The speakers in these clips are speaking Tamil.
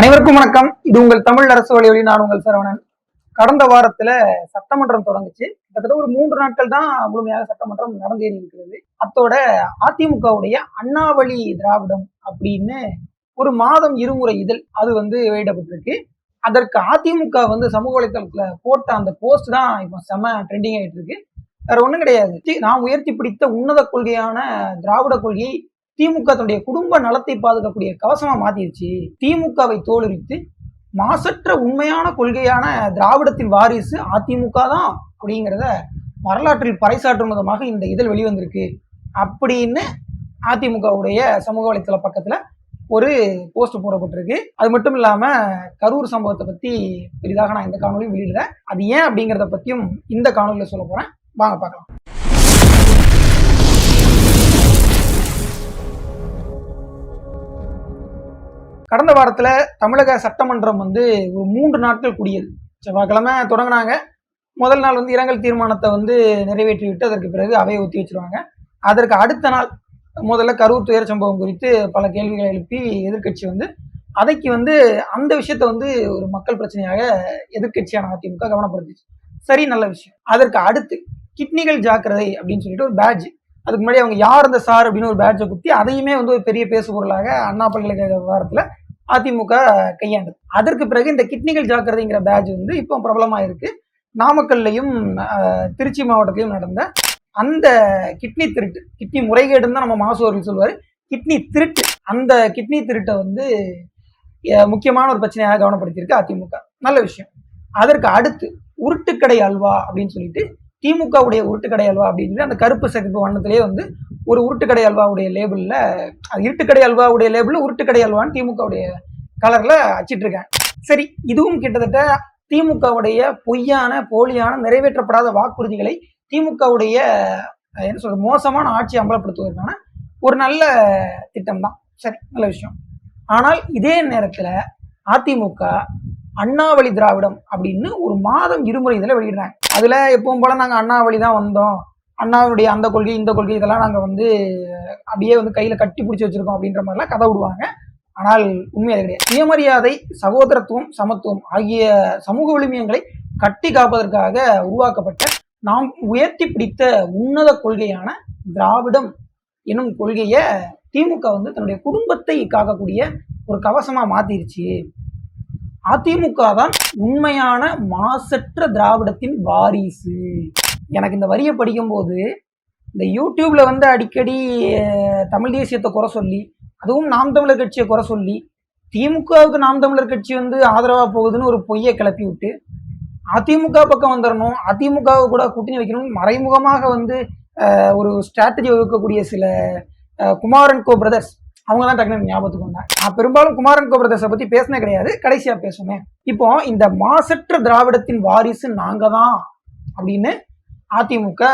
அனைவருக்கும் வணக்கம். இது உங்கள் தமிழ் அரசு வழி நான் உங்கள் சரவணன். கடந்த வாரத்துல சட்டமன்றம் தொடங்குச்சு. கிட்டத்தட்ட ஒரு மூன்று நாட்கள் தான் முழுமையாக சட்டமன்றம் நடந்தேறி இருக்கிறது அத்தோட அதிமுகவுடைய அண்ணாவளி திராவிடம் அப்படின்னு ஒரு மாதம் இருமுறை இதழ் அது வந்து வெளியிடப்பட்டிருக்கு. அதற்கு அதிமுக வந்து சமூக வலைத்தளத்துல போட்ட அந்த போஸ்ட் தான் இப்போ செம ட்ரெண்டிங் ஆயிட்டு இருக்கு. வேற ஒன்றும் கிடையாது. நான் உயர்த்தி பிடித்த உன்னத கொள்கையான திராவிட கொள்கையை திமுக தன்னுடைய குடும்ப நலத்தை பாதுகாக்கக்கூடிய கவசமா மாத்திருச்சு. திமுகவை தோலுரித்து மாசற்ற உண்மையான கொள்கையான திராவிடத்தின் வாரிசு அதிமுக தான் அப்படிங்கிறத வரலாற்றில் பறைசாற்றும் விதமாக இந்த இதழ் வெளிவந்திருக்கு. அப்படின்னு அதிமுகவுடைய சமூக வலைத்தள பக்கத்துல ஒரு போஸ்ட் போடப்பட்டிருக்கு. அது மட்டும் இல்லாம கரூர் சம்பவத்தை பத்தி பெரிதாக நான் இந்த காணொலியும் வெளியிடல. அது ஏன் அப்படிங்கிறத பத்தியும் இந்த காணொலியில சொல்ல போறேன். வாங்க பார்க்கலாம். கடந்த வாரத்தில் தமிழக சட்டமன்றம் வந்து ஒரு மூன்று நாட்கள் கூடியது. செவ்வாய்க்கிழமை தொடங்கினாங்க. முதல் நாள் வந்து இரங்கல் தீர்மானத்தை வந்து நிறைவேற்றிவிட்டு அதற்கு பிறகு அவையை ஒத்தி வச்சிருவாங்க. அதற்கு அடுத்த நாள் முதல்ல கரூர் துயர சம்பவம் குறித்து பல கேள்விகளை எழுப்பி எதிர்க்கட்சி வந்து அதைக்கு வந்து அந்த விஷயத்தை வந்து ஒரு மக்கள் பிரச்சனையாக எதிர்க்கட்சியான அதிமுக கவனப்படுத்துச்சு. சரி நல்ல விஷயம். அதற்கு அடுத்து கிட்னிகள் ஜாக்கிரதை அப்படின்னு சொல்லிட்டு ஒரு பேட்ஜ் அதுக்கு முன்னாடி அவங்க யார் இந்த சார் அப்படின்னு ஒரு பேட்ஜை குத்தி அதையுமே வந்து ஒரு பெரிய பேசு பொருளாக அண்ணா பல்கலைக்கழக விவகாரத்துல அதிமுக கையாண்டது. அதற்கு பிறகு இந்த கிட்னிகள் ஜாக்கிரதைங்கிற பேட்ச் வந்து இப்போ பிரபலமாக இருக்கு நாமக்கல்லையும் திருச்சி மாவட்டத்திலையும் நடந்த அந்த கிட்னி திருட்டு கிட்னி முறைகேடுன்னு தான் நம்ம மாசு சொல்வார் கிட்னி திருட்டு அந்த கிட்னி திருட்டை வந்து முக்கியமான ஒரு பிரச்சனையாக கவனப்படுத்தியிருக்கு அதிமுக. நல்ல விஷயம். அதற்கு அடுத்து உருட்டுக்கடை அல்வா அப்படின்னு சொல்லிட்டு திமுகவுடைய உருட்டுக்கடை அல்வா அப்படின்னு சொல்லி அந்த கருப்பு சிகப்பு வண்ணத்திலேயே வந்து ஒரு உருட்டுக்கடை அல்வாவுடைய லேபிளில் அது இருட்டுக்கடை அல்வாவுடைய லேபிள் உருட்டுக்கடை அல்வான்னு திமுகவுடைய கலரில் அச்சிட்ருக்கேன் சரி இதுவும் கிட்டத்தட்ட திமுகவுடைய பொய்யான போலியான நிறைவேற்றப்படாத வாக்குறுதிகளை திமுகவுடைய என்ன சொல்றது மோசமான ஆட்சி அம்பலப்படுத்துவதற்கான ஒரு நல்ல திட்டம் தான் சரி நல்ல விஷயம். ஆனால் இதே நேரத்தில் அதிமுக அண்ணாவளி திராவிடம் அப்படின்னு ஒரு மாதம் இருமுறை இதில் வெளியிடுறாங்க. அதில் எப்பவும் போல நாங்கள் அண்ணாவளி தான் வந்தோம். அண்ணாவுடைய அந்த கொள்கை இந்த கொள்கை இதெல்லாம் நாங்கள் வந்து அப்படியே வந்து கையில் கட்டி பிடிச்சி வச்சிருக்கோம் அப்படின்ற மாதிரிலாம் கதை விடுவாங்க. ஆனால் உண்மை அது கிடையாது. சுயமரியாதை சகோதரத்துவம் சமத்துவம் ஆகிய சமூக விழுமியங்களை கட்டி காப்பதற்காக உருவாக்கப்பட்ட நாம் உயர்த்தி பிடித்த உன்னத கொள்கையான திராவிடம் என்னும் கொள்கையை திமுக வந்து தன்னுடைய குடும்பத்தை காக்கக்கூடிய ஒரு கவசமாக மாத்திருச்சு. அதிமுக தான் உண்மையான மாசற்ற திராவிடத்தின் வாரிசு. எனக்கு இந்த வரியை படிக்கும்போது இந்த யூடியூப்ல வந்து அடிக்கடி தமிழ் தேசியத்தை குறை சொல்லி அதுவும் நாம் தமிழர் கட்சியை குறை சொல்லி திமுகவுக்கு நாம் தமிழர் கட்சி வந்து ஆதரவா போகுதுன்னு ஒரு பொய்யை கிளப்பி விட்டு அதிமுக பக்கம் வந்துடணும் அதிமுக கூட கூட்டணி வைக்கணும் மறைமுகமாக வந்து ஒரு ஸ்ட்ராட்டஜி வகுக்கக்கூடிய சில குமாரன் கோ பிரதர்ஸ் அவங்க தான் டக்குனு ஞாபகத்துக்கு வந்தேன் நான் பெரும்பாலும் குமாரன் கோ பிரதர்ஸை பத்தி பேசினே கிடையாது கடைசியா பேசுவேன். இப்போ இந்த மாசற்ற திராவிடத்தின் வாரிசு நாங்க தான் அப்படின்னு அதிமுக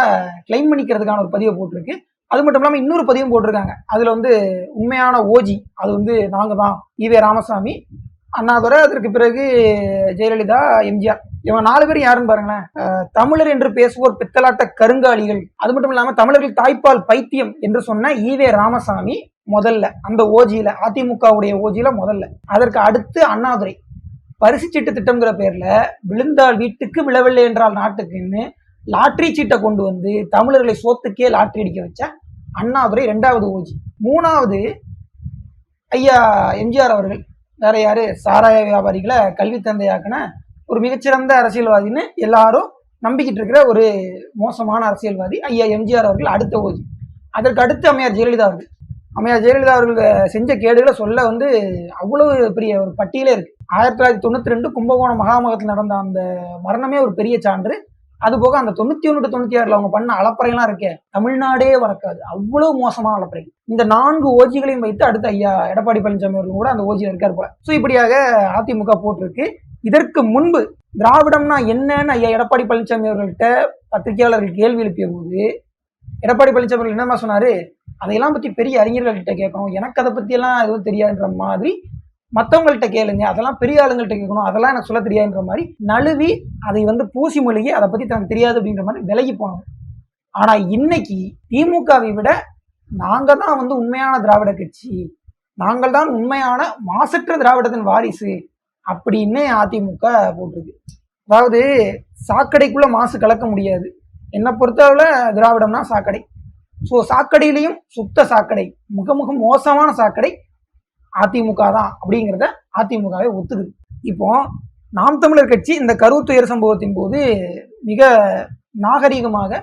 கிளைம் பண்ணிக்கிறதுக்கான ஒரு பதிவை போட்டிருக்கு. அது மட்டும் இல்லாமல் இன்னொரு பதிவும் போட்டிருக்காங்க. அதில் வந்து உண்மையான ஓஜி அது வந்து நாங்கள் தான் ஈவே ராமசாமி. அண்ணாதுரை அதற்கு பிறகு ஜெயலலிதா எம்ஜிஆர். இவங்க நாலு பேர் யாருன்னு பாருங்களேன். தமிழர் என்று பேசுவோர் பித்தலாட்ட கருங்காலிகள். அது மட்டும் இல்லாமல் தமிழர்கள் தாய்ப்பால் பைத்தியம் என்று சொன்ன ஈவே ராமசாமி முதல்ல. அந்த ஓஜியில அதிமுகவுடைய ஓஜியில முதல்ல. அதற்கு அடுத்து அண்ணாதுரை. பரிசு சீட்டு திட்டம்ங்கிற பேர்ல விழுந்தால் வீட்டுக்கு விழவில்லை என்றால் நாட்டுக்குன்னு லாட்ரி சீட்டை கொண்டு வந்து தமிழர்களை சோத்துக்கே லாட்ரி அடிக்க வச்ச அண்ணாதுரை ரெண்டாவது ஓஜி மூணாவது ஐயா எம்ஜிஆர் அவர்கள். வேற யாரு? சாராய வியாபாரிகளை கல்வி தந்தையாக்குன ஒரு மிகச்சிறந்த அரசியல்வாதின்னு எல்லாரும் நம்பிக்கிட்டு இருக்கிற ஒரு மோசமான அரசியல்வாதி ஐயா எம்ஜிஆர் அவர்கள் அடுத்த ஓஜி அதற்கு அடுத்து அம்மையார் ஜெயலலிதா அவர்கள். அம்மையார் ஜெயலலிதா அவர்கள் செஞ்ச கேடுகளை சொல்ல வந்து அவ்வளவு பெரிய ஒரு பட்டியலே இருக்கு. ஆயிரத்தி தொள்ளாயிரத்தி தொண்ணூத்தி ரெண்டு கும்பகோணம் மகாமகத்தில் நடந்த அந்த மரணமே ஒரு பெரிய சான்று. அது போக அந்த தொண்ணூத்தி ஒன்று தொண்ணூத்தி ஆறுல அவங்க பண்ண அலப்பறையெல்லாம் இருக்கே தமிழ்நாடே வறக்காது அவ்வளவு மோசமான அலப்பறை இந்த நான்கு ஓஜிகளையும் வைத்து அடுத்து ஐயா எடப்பாடி பழனிசாமி அவர்கள் கூட அந்த ஓஜியில் இருக்கார் போல. ஸோ இப்படியாக அதிமுக போட்டிருக்கு. இதற்கு முன்பு திராவிடம்னா என்னன்னு ஐயா எடப்பாடி பழனிசாமி அவர்கள்ட்ட பத்திரிகையாளர்கள் கேள்வி எழுப்பிய போது எடப்பாடி பழனிசாமி அவர்கள் என்னமா சொன்னாரு? அதையெல்லாம் பத்தி பெரிய அறிஞர்கள்கிட்ட கேட்கணும். எனக்கு அதை பத்தி எல்லாம் எதுவும் தெரியாதுன்ற மாதிரி மற்றவங்கள்ட்ட கேளுங்க அதெல்லாம் பெரிய ஆளுங்கள்ட்ட கேட்கணும் அதெல்லாம் எனக்கு சொல்ல தெரியாதுன்ற மாதிரி நழுவி அதை வந்து பூசி மொழிகி அதை பத்தி தனக்கு தெரியாது அப்படின்ற மாதிரி விலகி போனாங்க ஆனா இன்னைக்கு திமுகவை விட நாங்க தான் வந்து உண்மையான திராவிட கட்சி நாங்கள் தான் உண்மையான மாசற்ற திராவிடத்தின் வாரிசு அப்படின்னு அதிமுக போட்டிருக்கு. அதாவது சாக்கடைக்குள்ள மாசு கலக்க முடியாது. என்னை பொறுத்தளவில் திராவிடம்னா சாக்கடை. ஸோ சாக்கடையிலையும் சுத்த சாக்கடை மிக மிக மோசமான சாக்கடை அதிமுக தான் அப்படிங்கிறத அதிமுகவே ஒத்துக்குது. இப்போ நாம் தமிழர் கட்சி இந்த கரூர் துயர் சம்பவத்தின் போது மிக நாகரீகமாக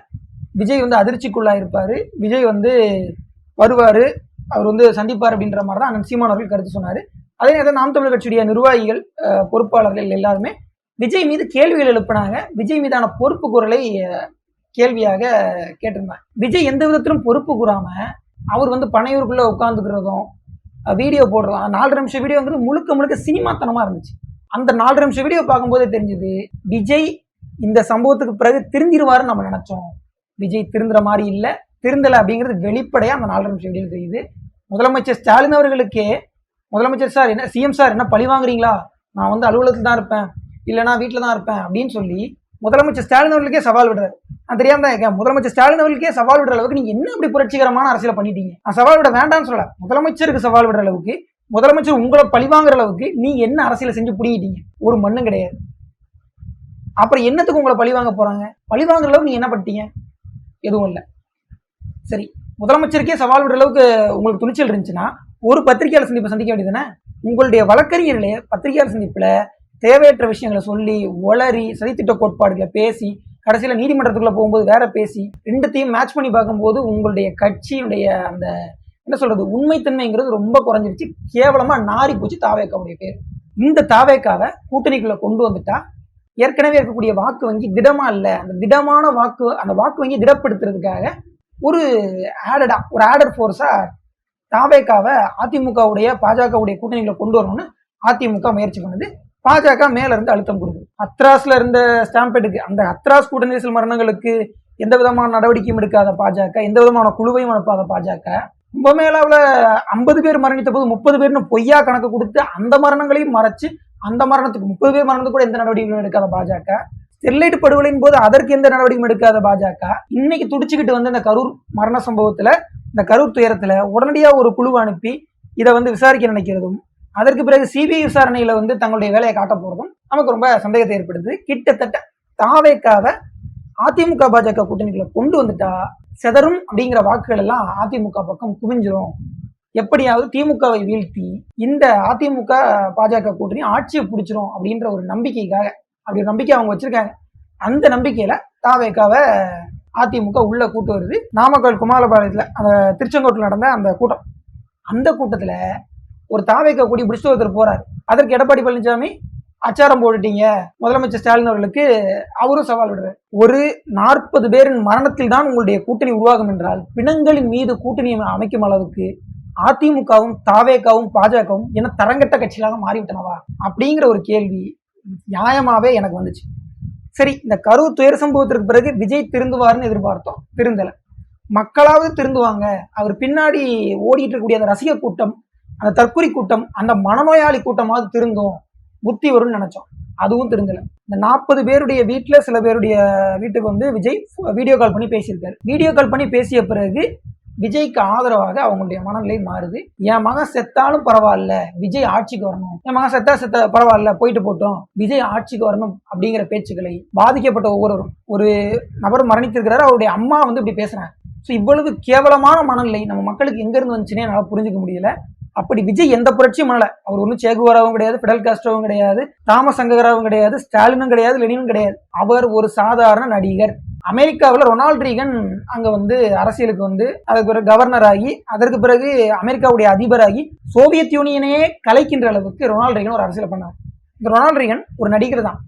விஜய் வந்து அதிர்ச்சிக்குள்ளா இருப்பார் விஜய் வந்து வருவார். அவர் வந்து சந்திப்பார் அப்படின்ற மாதிரி தான் அண்ணன் சீமான் அவர்கள் கருத்து சொன்னார். அதே நேரத்தில் நாம் தமிழர் கட்சியுடைய நிர்வாகிகள் பொறுப்பாளர்கள் எல்லாருமே விஜய் மீது கேள்விகள் எழுப்பினாங்க. விஜய் மீதான பொறுப்பு குரலை கேள்வியாக கேட்டிருந்தாங்க. விஜய் எந்த விதத்திலும் பொறுப்பு கூறாம அவர் வந்து பனையூருக்குள்ள உட்காந்துக்கிறதும் வீடியோ போடுறோம் நாலு நிமிஷம் வீடியோங்கிறது முழுக்க முழுக்க சினிமாத்தனமாக இருந்துச்சு. அந்த நாலு நிமிஷம் வீடியோ பார்க்கும்போதே தெரிஞ்சது விஜய் இந்த சம்பவத்துக்கு பிறகு திருந்திருவாருன்னு நம்ம நினச்சோம். விஜய் திருந்துற மாதிரி இல்லை திருந்தலை அப்படிங்கிறது வெளிப்படையாக அந்த நாலு நிமிஷம் வீடியோ தெரியுது. முதலமைச்சர் ஸ்டாலின் அவர்களுக்கே முதலமைச்சர் சார் என்ன சிஎம் சார் என்ன பழி வாங்குறீங்களா? நான் வந்து அலுவலகத்தில் தான் இருப்பேன். இல்லைனா வீட்டில் தான் இருப்பேன் அப்படின்னு சொல்லி முதலமைச்சர் ஸ்டாலின் அவர்களுக்கே சவால் விடுறாரு. நான் தெரியாம தான் இருக்கேன். முதலமைச்சர் ஸ்டாலின் அவர்களுக்கே சவால் விடுற அளவுக்கு நீங்க என்ன அப்படி புரட்சிகரமான அரசியல் பண்ணிட்டீங்க? நான் சவால் விட வேண்டாம்னு சொல்ல முதலமைச்சருக்கு சவால் விடுற அளவுக்கு முதலமைச்சர் உங்களை பழிவாங்குற அளவுக்கு நீங்க என்ன அரசியலை செஞ்சு புடிங்கிட்டீங்க? ஒரு மண்ணும் கிடையாது. அப்புறம் என்னத்துக்கு உங்களை பழி வாங்க போறாங்க? பழி வாங்குற அளவுக்கு நீங்க என்ன பண்ணிட்டீங்க? எதுவும் இல்லை. சரி முதலமைச்சருக்கே சவால் விடுற அளவுக்கு உங்களுக்கு துணிச்சல் இருந்துச்சுன்னா ஒரு பத்திரிகையாளர் சந்திப்பை சந்திக்க வேண்டியதுதானே உங்களுடைய வழக்கறிஞர்களே பத்திரிகையாளர் சந்திப்பில் தேவையற்ற விஷயங்களை சொல்லி ஒளரி சதித்திட்ட கோட்பாடுகளை பேசி கடைசியில் நீதிமன்றத்துக்குள்ள போகும்போது வேற பேசி ரெண்டுத்தையும் மேட்ச் பண்ணி பார்க்கும்போது உங்களுடைய கட்சியினுடைய அந்த என்ன சொல்றது உண்மைத்தன்மைங்கிறது ரொம்ப குறைஞ்சிருச்சு. கேவலமா நாரி போச்சு தாவேக்காவுடைய பேர். இந்த தாவேக்காவை கூட்டணிக்குள்ள கொண்டு வந்துட்டா ஏற்கனவே இருக்கக்கூடிய வாக்கு வங்கி திடமா இல்லை அந்த திடமான வாக்கு அந்த வாக்கு வங்கி திடப்படுத்துறதுக்காக ஒரு ஆடடா ஒரு ஆடர் ஃபோர்ஸா தாவேக்காவை அதிமுகவுடைய பாஜகவுடைய கூட்டணிகளை கொண்டு வரணும்னு அதிமுக முயற்சி பண்ணுது. பாஜக மேல இருந்து அழுத்தம் கொடுக்குது. ஹத்ராஸ்ல இருந்த ஸ்டாம்பேட்டுக்கு அந்த ஹத்ராஸ் கூட்ட நெரிசல் மரணங்களுக்கு எந்த விதமான நடவடிக்கையும் எடுக்காத பாஜக எந்த விதமான குழுவையும் அனுப்பாத பாஜக கும்பமேளாவில் ஐம்பது பேர் மரணித்த போது முப்பது பேர்னு பொய்யா கணக்கு கொடுத்து அந்த மரணங்களையும் மறைச்சு அந்த மரணத்துக்கு முப்பது பேர் மரணத்துக்கு கூட எந்த நடவடிக்கையும் எடுக்காத பாஜக ஸ்டெர்லைட் படுகொலையின் போது அதற்கு எந்த நடவடிக்கையும் எடுக்காத பாஜக இன்னைக்கு துடிச்சுக்கிட்டு வந்து இந்த கரூர் மரண சம்பவத்துல இந்த கரூர் துயரத்துல உடனடியாக ஒரு குழுவை அனுப்பி இதை வந்து விசாரிக்க நினைக்கிறதும் அதற்கு பிறகு சிபிஐ விசாரணையில வந்து தங்களுடைய வேலையை காட்ட போறதும் நமக்கு ரொம்ப சந்தேகத்தை ஏற்படுது கிட்டத்தட்ட தாவேக்காவை அதிமுக பாஜக கூட்டணிக்குள்ள கொண்டு வந்துட்டா செதறும் அப்படிங்கிற வாக்குகள் எல்லாம் அதிமுக பக்கம் குவிஞ்சிரும். எப்படியாவது திமுகவை வீழ்த்தி இந்த அதிமுக பாஜக கூட்டணி ஆட்சியை பிடிச்சிரும் அப்படின்ற ஒரு நம்பிக்கைக்காக அப்படி ஒரு நம்பிக்கை அவங்க வச்சிருக்காங்க. அந்த நம்பிக்கையில தாவேக்காவை அதிமுக உள்ள கூட்டு வருது. நாமக்கல் குமாரபாளையத்துல அந்த திருச்செங்கோட்டில் நடந்த அந்த கூட்டம். அந்த கூட்டத்துல ஒரு தாவைக்க கூடி பிடிச்சிட்டு ஒருத்தர் போறாரு. அதற்கு எடப்பாடி பழனிசாமி அச்சாரம் போட்டுட்டீங்க. முதலமைச்சர் ஸ்டாலின் அவர்களுக்கு அவரும் சவால் விடுறாரு. ஒரு நாற்பது பேரின் மரணத்தில் தான் உங்களுடைய கூட்டணி உருவாகும் என்றால் பிணங்களின் மீது கூட்டணி அமைக்கும் அளவுக்கு அதிமுகவும் தாவேக்காவும் பாஜகவும் என்ன தரங்கட்ட கட்சிகளாக மாறிவிட்டனவா? அப்படிங்கிற ஒரு கேள்வி நியாயமாவே எனக்கு வந்துச்சு. சரி இந்த கரூர் துயர் சம்பவத்திற்கு பிறகு விஜய் திருந்துவார்னு எதிர்பார்த்தோம். திருந்தல. மக்களாவது திருந்துவாங்க. அவர் பின்னாடி ஓடிட்டு இருக்கக்கூடிய அந்த ரசிக கூட்டம் அந்த தற்கொலை கூட்டம் அந்த மனநோயாளி கூட்டமாவது திருந்தும். புத்தி வரும்னு நினைச்சோம். அதுவும் திருந்தல. இந்த நாற்பது பேருடைய வீட்டுல சில பேருடைய வீட்டுக்கு வந்து விஜய் வீடியோ கால் பண்ணி பேசியிருக்காரு. வீடியோ கால் பண்ணி பேசிய பிறகு விஜய்க்கு ஆதரவாக அவங்களுடைய மனநிலை மாறுது. என் மகன் செத்தாலும் பரவாயில்ல விஜய் ஆட்சிக்கு வரணும். என் மகன் செத்தா செத்த பரவாயில்ல போயிட்டு போட்டோம். விஜய் ஆட்சிக்கு வரணும் அப்படிங்கிற பேச்சுக்களை பாதிக்கப்பட்ட ஒவ்வொருவரும். ஒரு நபர் மரணித்திருக்கிறாரு அவருடைய அம்மா வந்து இப்படி பேசுறாங்க. ஸோ இவ்வளவு கேவலமான மனநிலை நம்ம மக்களுக்கு எங்கேருந்து வந்துச்சுன்னே என்னால் புரிஞ்சுக்க முடியல. அப்படி விஜய் எந்த புரட்சியும் பண்ணல. அவர் ஒன்றும் சேகுவராவும் கிடையாது பிடல் காஸ்ட்ரோவும் கிடையாது தாம சங்கராவும் கிடையாது ஸ்டாலினும் கிடையாது லெனினும் கிடையாது. அவர் ஒரு சாதாரண நடிகர். அமெரிக்காவில் ரொனால்ட் ரீகன் அங்கே வந்து அரசியலுக்கு வந்து அதுக்கு பிறகு கவர்னர் ஆகி அதற்கு பிறகு அமெரிக்காவுடைய அதிபராகி சோவியத் யூனியனையே கலைக்கின்ற அளவுக்கு ரொனால்ட் ரீகன் ஒரு அரசியல் பண்ணார். இந்த ரொனால்ட் ரீகன் ஒரு நடிகர் தான்.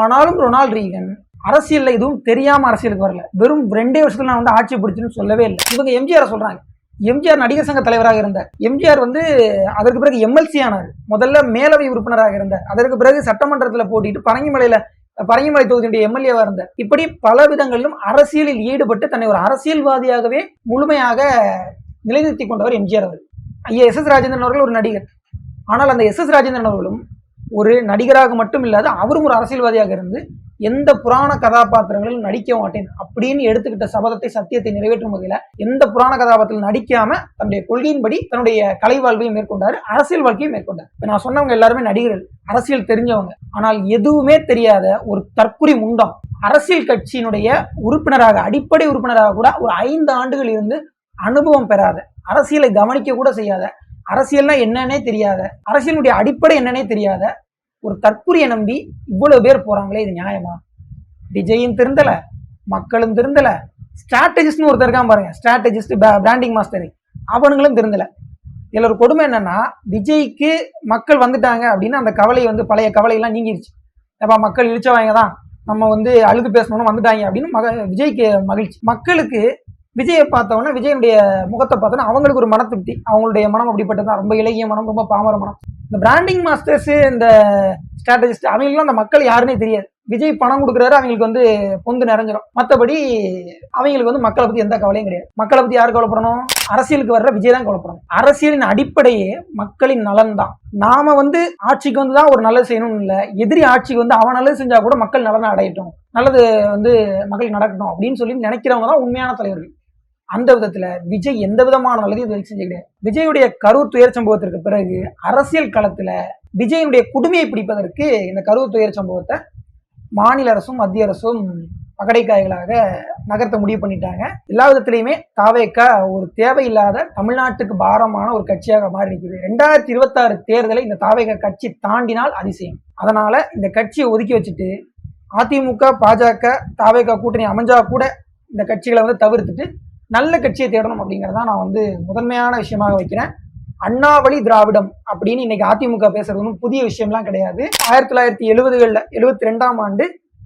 ஆனாலும் ரொனால்ட் ரீகன் அரசியலில் எதுவும் தெரியாமல் அரசியலுக்கு வரல. வெறும் ரெண்டே வருஷத்தில் நான் வந்து ஆட்சி பிடிச்சுன்னு சொல்லவே இல்லை. இவங்க எம்ஜிஆரை சொல்கிறாங்க எம்ஜிஆர் நடிகர் சங்க தலைவராக இருந்தார் எம்ஜிஆர் வந்து அதற்கு பிறகு எம்எல்சி ஆனார். முதல்ல மேலவை உறுப்பினராக இருந்தார் அதற்கு பிறகு சட்டமன்றத்தில் போட்டிட்டு பரங்கிமலையில பரங்கிமலை தொகுதியுடைய எம்எல்ஏவா இருந்தார் இப்படி பல விதங்களிலும் அரசியலில் ஈடுபட்டு தன்னை ஒரு அரசியல்வாதியாகவே முழுமையாக நிலைநிறுத்தி கொண்டவர் எம்ஜிஆர் அவர் ஐயா எஸ் எஸ் ராஜேந்திரன் அவர்கள் ஒரு நடிகர். ஆனால் அந்த எஸ் எஸ் ராஜேந்திரன் அவர்களும் ஒரு நடிகராக மட்டும் இல்லாத அவரும் ஒரு அரசியல்வாதியாக இருந்து எந்த புராண கதாபாத்திரங்களிலும் நடிக்க மாட்டேன் அப்படின்னு எடுத்துக்கிட்ட சபதத்தை சத்தியத்தை நிறைவேற்றும் வகையில எந்த புராண கதாபாத்திரம் நடிக்காம தன்னுடைய கொள்கையின்படி தன்னுடைய கலை வாழ்வையும் மேற்கொண்டாரு அரசியல் வாழ்க்கையும் மேற்கொண்டார். இப்ப நான் சொன்னவங்க எல்லாருமே நடிகர்கள் அரசியல் தெரிஞ்சவங்க. ஆனால் எதுவுமே தெரியாத ஒரு தற்குறி முண்டம். அரசியல் கட்சியினுடைய உறுப்பினராக அடிப்படை உறுப்பினராக கூட ஒரு ஐந்து ஆண்டுகள் இருந்து அனுபவம் பெறாத அரசியலை கவனிக்க கூட செய்யாத அரசியல்னா என்னன்னே தெரியாத அரசியலுடைய அடிப்படை என்னன்னே தெரியாத ஒரு தற்குறியை நம்பி இவ்வளவு பேர் போறாங்களே இது நியாயமா? விஜயும் திருந்தல மக்களும் திருந்தல ஸ்ட்ராட்டஜிஸ்ட்னு ஒருத்தர் இருக்கான் பாருங்க ஸ்ட்ராட்டஜிஸ்ட் பிராண்டிங் மாஸ்டர் அவனுங்களும் திருந்தல. இதில் ஒரு கொடுமை என்னன்னா விஜய்க்கு மக்கள் வந்துட்டாங்க அப்படின்னு அந்த கவலை வந்து பழைய கவலையெல்லாம் நீங்கிருச்சு. ஏப்பா மக்கள் இழிச்சவங்க தான் நம்ம வந்து அழுது பேசணும்னு வந்துட்டாங்க அப்படின்னு மக விஜய்க்கு மகிழ்ச்சி. மக்களுக்கு விஜயை பார்த்தோன்னா விஜயனுடைய முகத்தை பார்த்தோன்னா அவங்களுக்கு ஒரு மன திருப்தி அவங்களுடைய மனம் அப்படிப்பட்டது தான் ரொம்ப இலகிய மனம் ரொம்ப பாமர மனம். இந்த பிராண்டிங் மாஸ்டர்ஸு இந்த ஸ்ட்ராட்டஜிஸ்ட் அவங்களுக்குலாம் அந்த மக்கள் யாருன்னே தெரியாது. விஜய் பணம் கொடுக்குறாரு அவங்களுக்கு வந்து பொந்து நிறைஞ்சிடும் மற்றபடி அவங்களுக்கு வந்து மக்களை பற்றி எந்த கவலையும் கிடையாது. மக்களை பற்றி யார் கவலைப்படணும்? அரசியலுக்கு வர்ற விஜய் தான் கவலைப்படணும். அரசியலின் அடிப்படையே மக்களின் நலன் தான். நாம வந்து ஆட்சிக்கு வந்து தான் ஒரு நல்லது செய்யணும்னு இல்லை. எதிரி ஆட்சிக்கு வந்து அவன் நல்லது செஞ்சால் கூட மக்கள் நலனை அடையட்டும். நல்லது வந்து மக்கள் நடக்கணும் அப்படின்னு சொல்லி நினைக்கிறவங்க தான் உண்மையான தலைவர்கள். அந்த விதத்துல விஜய் எந்த விதமான நல்லதையும் இது வரைக்கும் கிடையாது விஜயுடைய கரூர் துயர் சம்பவத்திற்கு பிறகு அரசியல் களத்துல விஜயனுடைய குடுமையை பிடிப்பதற்கு இந்த கரூர் துயர் சம்பவத்தை மாநில அரசும் மத்திய அரசும் பகடைக்காய்களாக நகர்த்த முடிவு பண்ணிட்டாங்க. எல்லா விதத்திலையுமே தாவேக்கா ஒரு தேவையில்லாத தமிழ்நாட்டுக்கு பாரமான ஒரு கட்சியாக மாறி நிற்குது ரெண்டாயிரத்தி இருபத்தாறு தேர்தலை இந்த தாவேக்கா கட்சி தாண்டினால் அதிசயம். அதனால இந்த கட்சியை ஒதுக்கி வச்சுட்டு அதிமுக பாஜக தாவேக்கா கூட்டணி அமைஞ்சா கூட இந்த கட்சிகளை வந்து தவிர்த்துட்டு நல்ல கட்சியை தேடணும் அப்படிங்கிறத நான் வந்து முதன்மையான விஷயமாக வைக்கிறேன். அண்ணாவளி திராவிடம் அப்படின்னு இன்னைக்கு அதிமுக பேசுறது ஒன்றும் புதிய விஷயம்லாம் கிடையாது. ஆயிரத்தி தொள்ளாயிரத்தி எழுபதுகளில் எழுபத்தி ரெண்டாம் ஆண்டு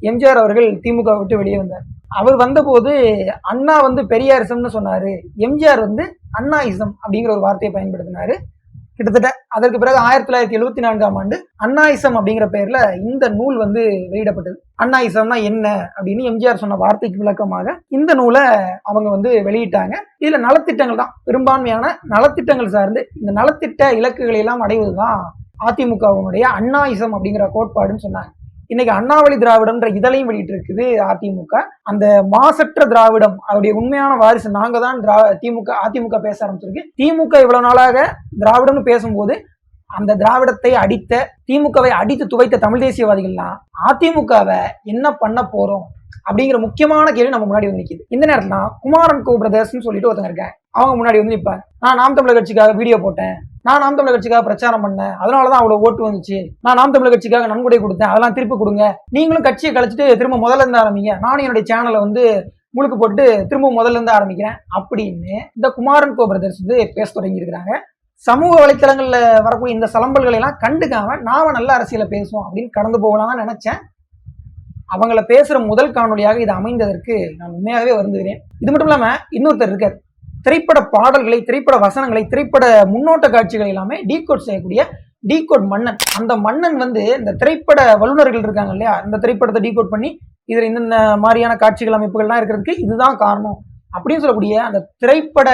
எம்ஜிஆர் அவர்கள் திமுக விட்டு வெளியே வந்தார். அவர் வந்தபோது அண்ணா வந்து பெரியாரிசம்னு சொன்னாரு. எம்ஜிஆர் வந்து அண்ணா இசம் அப்படிங்கிற ஒரு வார்த்தையை பயன்படுத்தினாரு. கிட்டத்தட்ட அதற்கு பிறகு ஆயிரத்தி தொள்ளாயிரத்தி எழுபத்தி நான்காம் ஆண்டு அன்னாயிசம் அப்படிங்கிற பெயர்ல இந்த நூல் வந்து வெளியிடப்பட்டது. அன்னாயிசம்னா என்ன அப்படின்னு எம்ஜிஆர் சொன்ன வார்த்தைக்கு விளக்கமாக இந்த நூலை அவங்க வந்து வெளியிட்டாங்க. இதுல நலத்திட்டங்கள் தான். பெரும்பான்மையான நலத்திட்டங்கள் சார்ந்து இந்த நலத்திட்ட இலக்குகளை எல்லாம் அடைவதுதான் அதிமுகவினுடைய அண்ணாயிசம் அப்படிங்கிற கோட்பாடுன்னு சொன்னாங்க. இன்னைக்கு அண்ணாவளி திராவிடம்ன்ற இதழையும் வெளியிட்டு இருக்குது அதிமுக. அந்த மாசற்ற திராவிடம் அவருடைய உண்மையான வாரிசு நாங்க தான் திரா திமுக அதிமுக பேச ஆரம்பிச்சிருக்கு. திமுக இவ்வளவு நாளாக திராவிடம்னு பேசும்போது அந்த திராவிடத்தை அடித்த திமுகவை அடித்து துவைத்த தமிழ் தேசியவாதிகள்லாம் அதிமுகவை என்ன பண்ண போறோம்? அப்படிங்கிற முக்கியமான கேள்வி நம்ம முன்னாடி வந்து நிக்குது. இந்த நேரத்துல குமாரன் கோ பிரதர்ஸ்னு சொல்லிட்டு ஒருத்தங்க இருக்கேன் அவங்க முன்னாடி வந்து நிற்பாங்க நான் நாம் தமிழர் கட்சிக்காக வீடியோ போட்டேன். நான் நாம் தமிழர் கட்சிக்காக பிரச்சாரம் பண்ணேன். அதனாலதான் அவ்வளோ ஓட்டு வந்துச்சு. நான் நாம் தமிழர் கட்சிக்காக நன்கொடை கொடுத்தேன். அதெல்லாம் திருப்பி கொடுங்க. நீங்களும் கட்சியை கழிச்சிட்டு திரும்ப முதல்ல இருந்து ஆரம்பிங்க. நானும் என்னுடைய சேனலை வந்து முழுக்கு போட்டு திரும்ப முதல்ல இருந்து ஆரம்பிக்கிறேன். அப்படின்னு இந்த குமாரன் கோ பிரதர்ஸ் வந்து பேச தொடங்கியிருக்கிறாங்க. சமூக வலைத்தளங்களில் வரக்கூடிய இந்த சலம்பல்களை எல்லாம் கண்டுக்காம நாம நல்ல அரசியலை பேசுவோம் அப்படின்னு கடந்து போகலாம் நினைச்சேன். அவங்கள பேசுற முதல் காணொலியாக இது அமைந்ததற்கு நான் உண்மையாகவே வருந்துகிறேன். இது மட்டும் இல்லாம இன்னொருத்தர் இருக்கார். திரைப்பட பாடல்களை திரைப்பட வசனங்களை திரைப்பட முன்னோட்ட காட்சிகள் எல்லாமே டீகோட் செய்யக்கூடிய டீகோட் மன்னன். அந்த மன்னன் வந்து இந்த திரைப்பட வல்லுநர்கள் இருக்காங்க இல்லையா? இந்த திரைப்படத்தை டீகோட் பண்ணி இதில் இந்தந்த மாதிரியான காட்சிகள் அமைப்புகள்லாம் இருக்கிறதுக்கு இதுதான் காரணம். அப்படின்னு சொல்லக்கூடிய அந்த திரைப்பட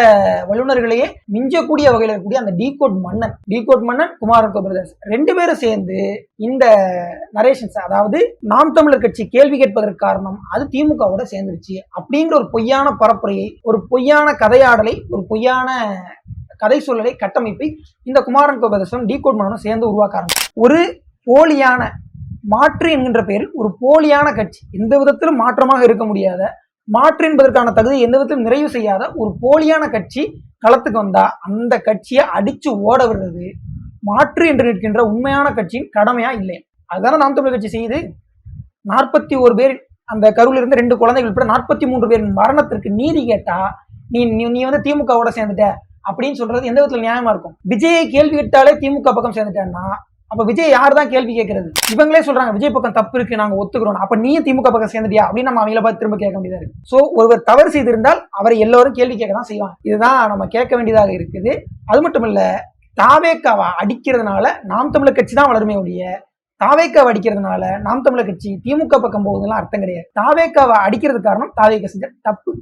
வல்லுநர்களையே மிஞ்சக்கூடிய வகையில் இருக்கக்கூடிய அந்த டீகோட் மன்னன் டீகோட் மன்னன் குமாரன் கோ பிரதர்ஸ். ரெண்டு பேரும் சேர்ந்து இந்த நரேஷன்ஸ் அதாவது நாம் தமிழர் கட்சி கேள்வி கேட்பதற்கு காரணம் அது திமுகவோட சேர்ந்துருச்சு அப்படிங்கிற ஒரு பொய்யான பரப்புரையை ஒரு பொய்யான கதையாடலை ஒரு பொய்யான கதை சூழலை கட்டமைப்பை இந்த குமாரன் கோ பிரதர்ஸும் டீகோட் மன்னனும் சேர்ந்து உருவாக்க ஆரம்பிச்சு. ஒரு போலியான மாற்று என்கின்ற பெயரில் ஒரு போலியான கட்சி எந்த விதத்திலும் மாற்றமாக இருக்க முடியாத மாற்று என்பதற்கான தகுதி எந்த விதத்திலும் நிறைவு செய்யாத ஒரு போலியான கட்சி களத்துக்கு வந்தா அந்த கட்சியை அடிச்சு ஓட விடுறது மாற்று என்று நிற்கின்ற உண்மையான கட்சியின் கடமையா இல்லை. அதுதானே நாம் தமிழர் கட்சி செய்யுது. நாற்பத்தி ஒரு பேர் அந்த கருவில் இருந்து ரெண்டு குழந்தைகள் உட்பட நாற்பத்தி மூன்று பேர் மரணத்திற்கு நீதி கேட்டா நீ நீ- வந்து திமுகவோட சேர்ந்துட்ட அப்படின்னு சொல்றது எந்த விதத்துல நியாயமா இருக்கும். விஜயை கேள்வி கேட்டாலே திமுக பக்கம் சேர்ந்துட்டேன்னா அப்ப விஜய் யார் தான் கேள்வி கேட்கறது? இவங்களே சொல்றாங்க விஜய் பக்கம் தப்பு இருக்கு நாங்க ஒத்துக்கிறோம். அப்ப நீ திமுக பக்கம் சேர்ந்துட்டியா? அப்படின்னு நம்ம அவங்கள பார்த்து திரும்ப கேட்க வேண்டியதா இருக்கு. சோ ஒருவர் தவறு செய்திருந்தால் அவரை எல்லோரும் கேள்வி கேட்க தான் செய்வாங்க. இதுதான் நம்ம கேட்க வேண்டியதாக இருக்குது. அது மட்டும் இல்ல தாவேக்காவை அடிக்கிறதுனால நாம் தமிழர் கட்சி தான் வளருமே ஒழிய தாவேக்காவை அடிக்கிறதுனால நாம் தமிழர் கட்சி திமுக பக்கம் போகுதுலாம் அர்த்தம் கிடையாது. தாவேக்காவை அடிக்கிறது காரணம் தாவேக்கா செஞ்ச தப்பு.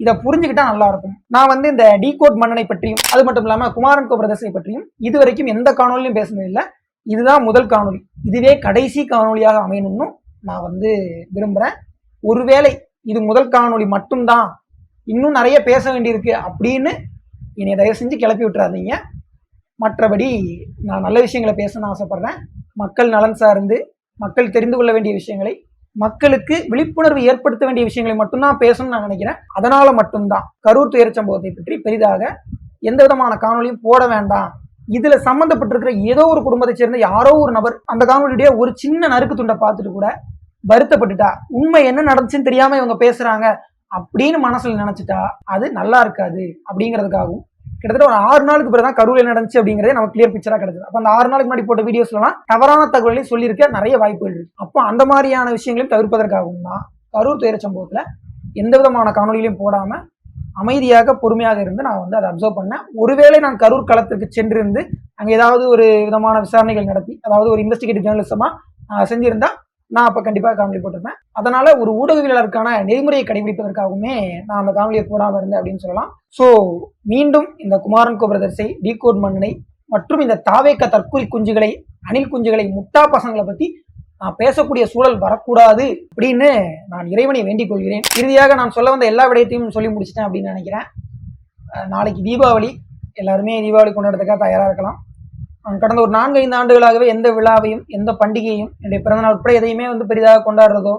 இதை புரிஞ்சுக்கிட்டா நல்லா இருக்கும். நான் வந்து இந்த டீகோட் மன்னனை பற்றியும் அது மட்டும் இல்லாமல் குமாரன் கோ பற்றியும் இதுவரைக்கும் எந்த காணொலியும் பேசுனது இல்லை. இதுதான் முதல் காணொளி. இதுவே கடைசி காணொளியாக அமையணும்னு நான் வந்து விரும்புகிறேன் ஒருவேளை இது முதல் காணொளி மட்டும்தான் இன்னும் நிறைய பேச வேண்டியிருக்கு அப்படின்னு என்னை தயவு செஞ்சு கிளப்பி விட்டுறாதீங்க. மற்றபடி நான் நல்ல விஷயங்களை பேசணும்னு ஆசைப்பட்றேன். மக்கள் நலன் சார்ந்து மக்கள் தெரிந்து கொள்ள வேண்டிய விஷயங்களை மக்களுக்கு விழிப்புணர்வு ஏற்படுத்த வேண்டிய விஷயங்களை மட்டும்தான் பேசணும்னு நான் நினைக்கிறேன். அதனால மட்டும்தான் கரூர் துயர் சம்பவத்தை பற்றி பெரிதாக எந்த விதமான காணொலியும் போட வேண்டாம். இதுல சம்பந்தப்பட்டிருக்கிற ஏதோ ஒரு குடும்பத்தை சேர்ந்த யாரோ ஒரு நபர் அந்த காணொலியுடைய ஒரு சின்ன நறுக்கு துண்டை பார்த்துட்டு கூட வருத்தப்பட்டுட்டா. உண்மை என்ன நடந்துச்சுன்னு தெரியாம இவங்க பேசுறாங்க அப்படின்னு மனசுல நினைச்சிட்டா அது நல்லா இருக்காது அப்படிங்கிறதுக்காகவும். கிட்டத்தட்ட ஒரு ஆறு நாளுக்கு பிறகு தான் கரூரில் நடந்துச்சு அப்படிங்கிறதே நமக்கு கிளியர் பிக்சரா கிடைச்சது அப்போ அந்த ஆறு நாளுக்கு முன்னாடி போட்ட வீடியோஸ்லாம் தவறான தகவலையும் சொல்லியிருக்க நிறைய வாய்ப்புகள் இருக்கு. அப்போ அந்த மாதிரியான விஷயங்களையும் தவிர்ப்பதற்காகவும் தான் கரூர் துயர சம்பவத்தில் எந்த விதமான காணொலிகளையும் போடாம அமைதியாக பொறுமையாக இருந்து நான் வந்து அதை அப்சர்வ் பண்ணேன். ஒருவேளை நான் கரூர் களத்திற்கு சென்றிருந்து அங்கே ஏதாவது ஒரு விதமான விசாரணைகள் நடத்தி அதாவது ஒரு இன்வெஸ்டிகேட்டிவ் ஜேர்னலிசமாக செஞ்சிருந்தா நான் அப்போ கண்டிப்பாக காமெடி போட்டிருப்பேன். அதனால ஒரு ஊடகவியலாளருக்கான நெறிமுறையை கடைபிடிப்பதற்காகவுமே நான் அந்த காமெடியை போடாமல் இருந்தேன் அப்படின்னு சொல்லலாம். ஸோ மீண்டும் இந்த குமாரன் குபிரதர்ஸை டீகோட் மன்னனை மற்றும் இந்த தாவேக்க தற்கொலை குஞ்சுகளை அணில் குஞ்சுகளை முட்டா பசங்களை பற்றி பேசக்கூடிய சூழல் வரக்கூடாது அப்படின்னு நான் இறைவனை வேண்டிக் கொள்கிறேன். இறுதியாக நான் சொல்ல வந்த எல்லா விடயத்தையும் சொல்லி முடிச்சிட்டேன் அப்படின்னு நினைக்கிறேன். நாளைக்கு தீபாவளி. எல்லாருமே தீபாவளி கொண்டாடுறதுக்காக தயாராக இருக்கலாம். கடந்த ஒரு நான்கு ஐந்து ஆண்டுகளாகவே எந்த விழாவையும் எந்த பண்டிகையும் என்னுடைய பிறந்தநாள் உட்பட எதையுமே வந்து பெரிதாக கொண்டாடுறதோ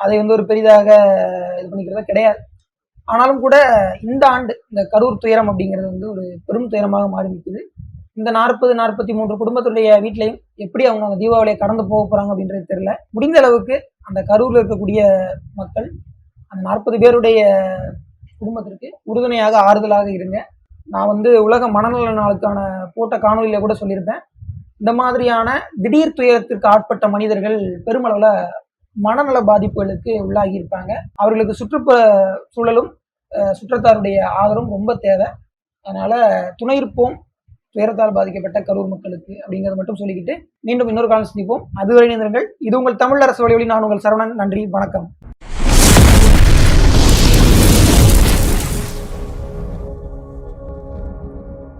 அதை வந்து ஒரு பெரிதாக இது பண்ணிக்கிறதோ கிடையாது. ஆனாலும் கூட இந்த ஆண்டு இந்த கரூர் துயரம் அப்படிங்கிறது வந்து ஒரு பெரும் துயரமாக மாறி நிற்குது. இந்த நாற்பது நாற்பத்தி மூன்று குடும்பத்துடைய வீட்லையும் எப்படி அவங்க அந்த தீபாவளியை கடந்து போக போறாங்க அப்படின்றது தெரியல. முடிந்த அளவுக்கு அந்த கரூர்ல இருக்கக்கூடிய மக்கள் அந்த நாற்பது பேருடைய குடும்பத்திற்கு உறுதுணையாக ஆறுதலாக இருங்க. நான் வந்து உலக மனநல நாளுக்கான போட்ட காணொலியில கூட சொல்லியிருப்பேன். இந்த மாதிரியான திடீர் துயரத்திற்கு ஆட்பட்ட மனிதர்கள் பெருமளவில் மனநல பாதிப்புகளுக்கு உள்ளாகி இருப்பாங்க. அவர்களுக்கு சுற்றுப்புற சூழலும் சுற்றத்தாருடைய ஆதரவும் ரொம்ப தேவை. அதனால துணை இருப்போம். துயரத்தால் பாதிக்கப்பட்ட கரூர் மக்களுக்கு அப்படிங்கிறத மட்டும் சொல்லிக்கிட்டு மீண்டும் இன்னொரு காலம் சந்திப்போம். அதுவரை நேரங்கள் இது உங்கள் தமிழ் அரசு வழிவழி நான் உங்கள் சரவணன். நன்றி. வணக்கம்.